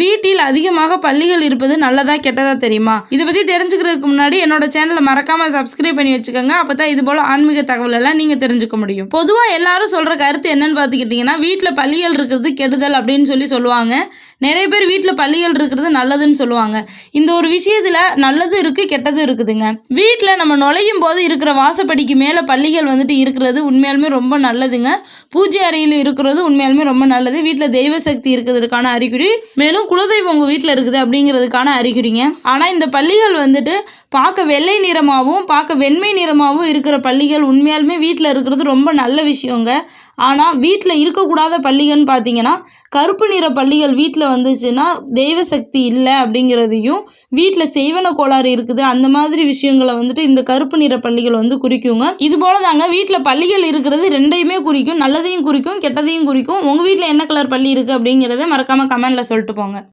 வீட்டில் அதிகமாக பள்ளிகள் இருப்பது நல்லதா கெட்டதா தெரியுமா? இதை பற்றி தெரிஞ்சுக்கிறதுக்கு முன்னாடி என்னோட சேனலை மறக்காம சப்ஸ்கிரைப் பண்ணி வச்சுக்கோங்க. அப்போ தான் இது போல் ஆன்மீக தகவல் எல்லாம் நீங்கள் தெரிஞ்சுக்க முடியும். பொதுவாக எல்லாரும் சொல்கிற கருத்து என்னன்னு பார்த்துக்கிட்டிங்கன்னா வீட்டில் பள்ளிகள் இருக்கிறது கெடுதல் அப்படின்னு சொல்லி சொல்லுவாங்க. நிறைய பேர் வீட்டில் பள்ளிகள் இருக்கிறது நல்லதுன்னு சொல்லுவாங்க. இந்த ஒரு விஷயத்தில் நல்லது இருக்குது கெட்டது இருக்குதுங்க. வீட்டில் நம்ம நுழையும் போது இருக்கிற வாசப்படிக்கு மேலே பள்ளிகள் வந்துட்டு இருக்கிறது உண்மையாலுமே ரொம்ப நல்லதுங்க. பூஜை அறையில் இருக்கிறது உண்மையாலுமே ரொம்ப நல்லது. வீட்டில் தெய்வ சக்தி இருக்கிறதுக்கான அறிகுறி. மேலும் குலதெய்வம் உங்கள் வீட்டில் இருக்குது அப்படிங்கிறதுக்கான அறிகுறிங்க. ஆனால் இந்த பள்ளிகள் வந்துட்டு பார்க்க வெள்ளை நிறமாகவும் பார்க்க வெண்மை நிறமாகவும் இருக்கிற பள்ளிகள் உண்மையாலுமே வீட்டில் இருக்கிறது ரொம்ப நல்ல விஷயங்க. ஆனால் வீட்டில் இருக்கக்கூடாத பள்ளிகள்னு பார்த்தீங்கன்னா கருப்பு நிற பள்ளிகள் வீட்டில் வந்துச்சுன்னா தெய்வ சக்தி இல்லை அப்படிங்கிறதையும் வீட்டில் செய்வன கோளாறு இருக்குது அந்த மாதிரி விஷயங்களை வந்துட்டு இந்த கருப்பு நிற பள்ளிகள் வந்து குறிக்குங்க. இது போல தாங்க வீட்டில் பள்ளிகள் இருக்கிறது ரெண்டையுமே குறிக்கும் நல்லதையும் குறிக்கும் கெட்டதையும் குறிக்கும். உங்கள் வீட்டில் என்ன கலர் பள்ளி இருக்குது அப்படிங்கிறத மறக்காமல் கமெண்டில் சொல்லிட்டு போங்க.